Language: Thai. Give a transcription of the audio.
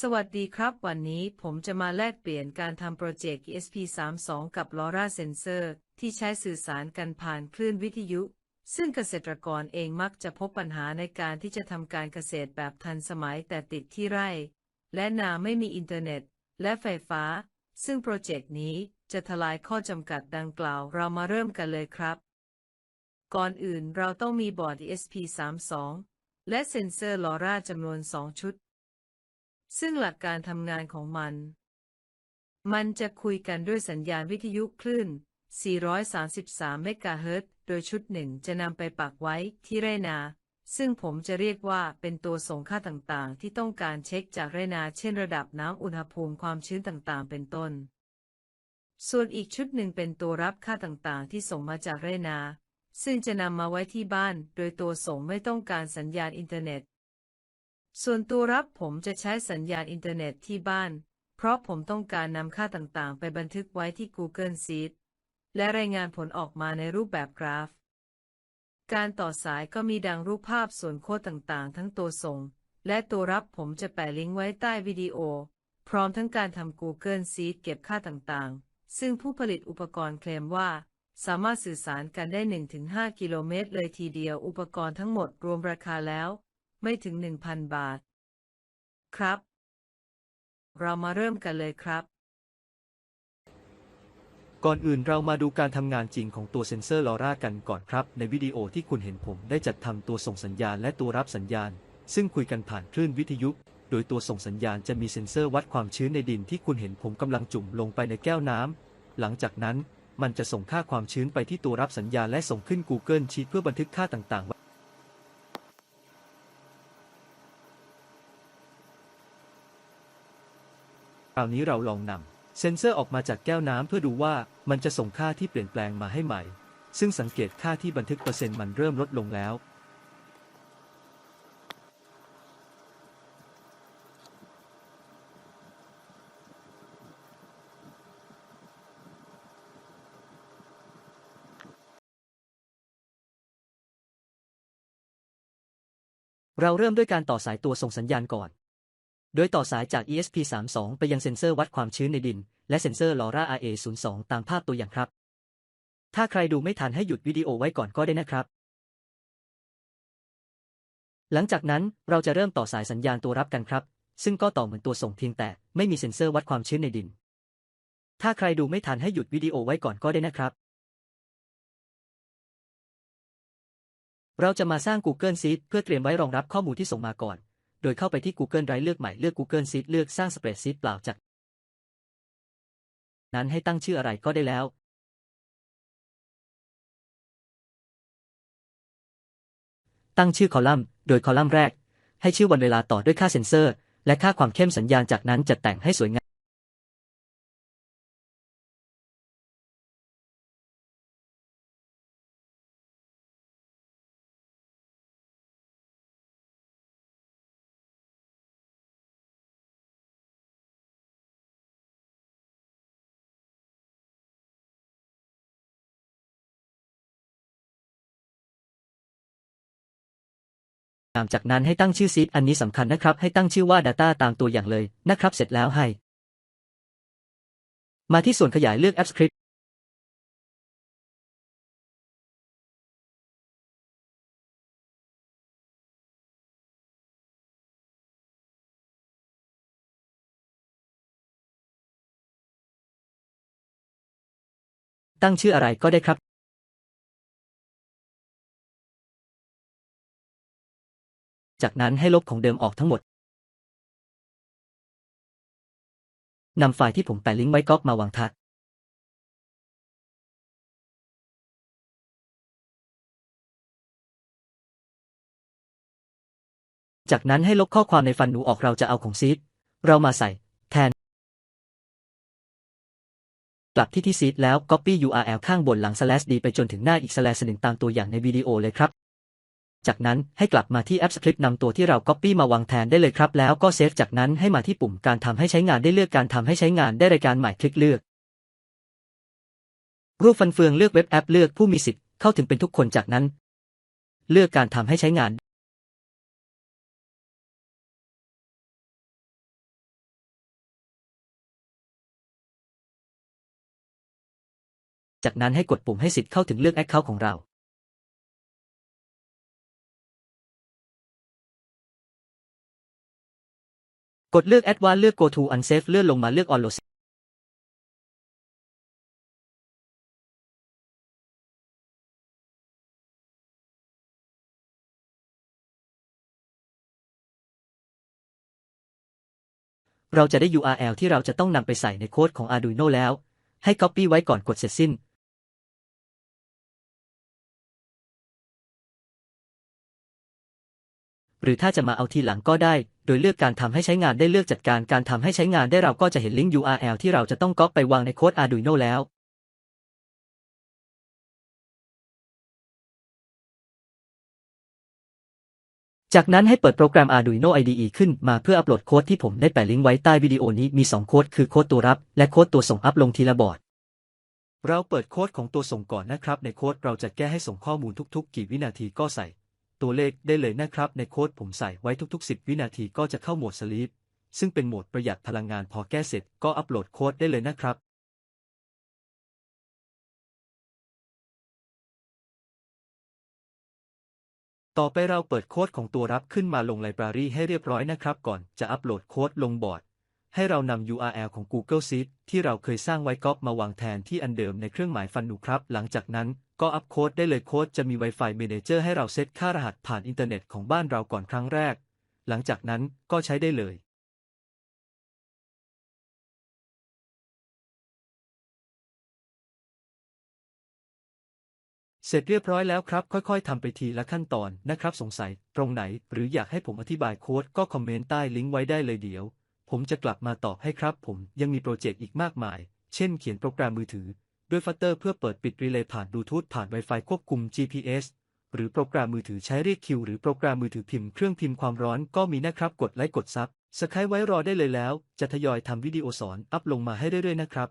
สวัสดีครับ วันนี้ผมจะมาแลกเปลี่ยนการทำโปรเจกต์ ESP32 กับ LoRa Sensor ที่ใช้สื่อสารกันผ่านคลื่นวิทยุ ซึ่งเกษตรกรเองมักจะพบปัญหาในการที่จะทำการเกษตรแบบทันสมัยแต่ติดที่ไร่ และนาไม่มีอินเทอร์เน็ต และไฟฟ้า ซึ่งโปรเจกต์นี้จะทลายข้อจำกัดดังกล่าวเรามาเริ่มกันเลยครับ ก่อนอื่นเราต้องมีบอร์ด ESP32 และเซ็นเซอร์ LoRa จำนวน 2 ชุด ซึ่งหลักการทำงานของมัน มันจะคุยกันด้วยสัญญาณวิทยุคลื่น 433 เมกะเฮิรตซ์ โดยชุดหนึ่งจะนำไปปักไว้ที่ไรนา ซึ่งผมจะเรียกว่าเป็นตัวส่งค่าต่างๆ ที่ต้องการเช็คจากไรนา เช่นระดับน้ำอุณหภูมิความชื้นต่างๆ เป็นต้น ส่วนอีกชุดหนึ่งเป็นตัวรับค่าต่างๆ ที่ส่งมาจากไรนา ซึ่งจะนำมาไว้ที่บ้าน โดยตัวส่งไม่ต้องการสัญญาณอินเทอร์เน็ต ส่วนตัวรับผมจะใช้สัญญาณอินเทอร์เน็ตที่บ้าน เพราะผมต้องการนำค่าต่างๆ ไปบันทึกไว้ที่ Google Sheet และรายงานผลออกมาในรูปแบบกราฟ การต่อสายก็มีดังรูปภาพส่วนโค้ดต่างๆ ทั้งตัวส่ง และตัวรับผมจะแปะลิงก์ไว้ใต้วิดีโอ พร้อมทั้งการทำ Google Sheet เก็บค่าต่างๆ ซึ่งผู้ผลิตอุปกรณ์เคลมว่า สามารถสื่อสารกันได้ 1-5 กิโลเมตรเลยทีเดียวอุปกรณ์ทั้งหมดรวมราคาแล้ว ไม่ถึง1,000บาท ครับ เรามาเริ่มกันเลยครับ ก่อนอื่นเรามาดูการทำงานจริงของตัวเซ็นเซอร์ลอร่ากันก่อนครับ ในวิดีโอที่คุณเห็นผมได้จัดทำตัวส่งสัญญาณและตัวรับสัญญาณ ซึ่งคุยกันผ่านคลื่นวิทยุโดยตัวส่งสัญญาณจะมีเซ็นเซอร์วัดความชื้นในดินที่คุณเห็นผมกำลังจุ่มลงไปในแก้วน้ำ หลังจากนั้นมันจะส่งค่าความชื้นไปที่ตัวรับสัญญาณและส่งขึ้น Google Sheet เพื่อบันทึกค่าต่างๆ คราวนี้เราลองนำเซ็นเซอร์ออกมาจากแก้วน้ำเพื่อดูว่ามันจะส่งค่าที่เปลี่ยนแปลงมาให้ใหม่ ซึ่งสังเกตค่าที่บันทึกเปอร์เซ็นต์มันเริ่มลดลงแล้วเราเริ่มด้วยการต่อสายตัวส่งสัญญาณก่อน โดยต่อสายจาก ESP32 ไปยังเซ็นเซอร์วัดความชื้นในดิน และเซ็นเซอร์ LoRa RA02 ตามภาพตัวอย่างครับ ถ้าใครดูไม่ทันให้หยุดวิดีโอไว้ก่อนก็ได้นะครับ หลังจากนั้นเราจะเริ่มต่อสายสัญญาณตัวรับกันครับ ซึ่งก็ต่อเหมือนตัวส่งเพียงแต่ไม่มีเซ็นเซอร์วัดความชื้นในดิน ถ้าใครดูไม่ทันให้หยุดวิดีโอไว้ก่อนก็ได้นะครับ เราจะมาสร้าง Google Sheet เพื่อเตรียมไว้รองรับข้อมูลที่ส่งมาก่อน โดยเข้าไปที่ Google Drive เลือกใหม่เลือก Google Sheet เลือกสร้าง Spreadsheet เปล่าจาก นั้นให้ตั้งชื่ออะไรก็ได้แล้ว ตั้งชื่อคอลัมน์ โดยคอลัมน์แรก ให้ชื่อวันเวลาต่อด้วยค่าเซ็นเซอร์ และค่าความเข้มสัญญาณจากนั้นจัดแต่งให้สวยงาม ตามจากนั้นให้ตั้งชื่อซีดอันนี้สำคัญนะครับ ให้ตั้งชื่อว่า Data ตามตัวอย่างเลยนะครับ เสร็จแล้วให้ มาที่ส่วนขยายเลือก App Script ตั้งชื่ออะไรก็ได้ครับ จากนั้นให้ลบของเดิมออกทั้งหมดนำไฟล์ที่ผมแปะลิงก์ไว้ก๊อปมาวางทัดจากนั้นให้ลบข้อความในฟันหนูออกเราจะเอาของซีดเรามาใส่แทน กลับที่ที่ซีดแล้ว Copy URL ข้างบนหลัง slash d ไปจนถึงหน้าอีก slash หนึ่งตามตัวอย่างในวิดีโอเลยครับ จากนั้นให้กลับมาที่แอปสคริปต์นำตัวที่เราก๊อปปี้มาวางแทนได้เลยครับ แล้วก็เซฟจากนั้นให้มาที่ปุ่มการทำให้ใช้งานได้เลือกการทำให้ใช้งานได้รายการใหม่คลิกเลือก รูปฟันเฟืองเลือกเว็บแอปเลือกผู้มีสิทธิ์เข้าถึงเป็นทุกคนจากนั้น เลือกการทำให้ใช้งานจากนั้นให้กดปุ่มให้สิทธิ์เข้าถึงเลือกแอคเคาท์ของเรา กดเลือก Advanced เลือก Go to Unsafe เลื่อนลงมาเลือก On Load เราจะได้ URL ที่เราจะต้องนำไปใส่ในโค้ดของ Arduino แล้ว ให้ Copy ไว้ก่อนกดเสร็จสิ้น หรือถ้าจะมาเอาทีหลังก็ได้ โดยเลือกการทำให้ใช้งานได้เลือกจัดการการทำให้ใช้งานได้เราก็จะเห็นลิงก์ URL ที่เราจะต้องก๊อปไปวางในโค้ด Arduino แล้วจากนั้นให้เปิดโปรแกรม Arduino IDE ขึ้นมาเพื่ออัปโหลดโค้ดที่ผมได้แปะลิงก์ไว้ใต้วิดีโอนี้มี 2 โค้ดคือโค้ดตัวรับ และโค้ดตัวส่งอัพลงทีละบอร์ด เราเปิดโค้ดของตัวส่งก่อนนะครับ ในโค้ดเราจะแก้ให้ส่งข้อมูลทุก ๆ กี่วินาทีก็ใส่ ตัวเลขได้เลยนะครับ ในโค้ดผมใส่ไว้ทุกๆ 10 วินาทีก็จะเข้าโหมดสลีปซึ่งเป็นโหมดประหยัดพลังงานพอแก้เสร็จก็อัปโหลดโค้ดได้เลยนะครับต่อไปเราเปิดโค้ดของตัวรับขึ้นมาลงไลบรารีให้เรียบร้อยนะครับ ก่อนจะอัปโหลดโค้ดลงบอร์ด ให้เรานำ URL ของ Google Sheet ที่เราเคยสร้างไว้ก๊อปมาวางแทนที่อันเดิมในเครื่องหมายฟันหนูครับ หลังจากนั้น ก็อัปโค้ดได้เลยโค้ดจะมี Wi-Fi Manager ให้เราเซตค่ารหัสผ่านอินเทอร์เน็ตของบ้านเราก่อนครั้งแรก หลังจากนั้นก็ใช้ได้เลยเสร็จเรียบร้อยแล้วครับ ค่อยๆทำไปทีละขั้นตอนนะครับ สงสัย ตรงไหน หรืออยากให้ผมอธิบายโค้ดก็คอมเมนต์ใต้ลิงก์ไว้ได้เลยเดี๋ยว ผมจะกลับมาตอบให้ครับ ผมยังมีโปรเจกต์อีกมากมาย เช่นเขียนโปรแกรมมือถือ ด้วยฟัตเตอร์เพื่อเปิดปิดรีเลย์ผ่านบลูทูธผ่าน Wi-Fi ควบคุม GPS หรือโปรแกรมมือถือใช้เรียกคิว หรือโปรแกรมมือถือพิมพ์เครื่องพิมพ์ความร้อนก็มีนะครับ กดไลค์กดซับสไครต์ไว้รอได้เลยแล้ว จะทยอยทำวิดีโอสอนอัพลงมาให้เรื่อยๆนะครับ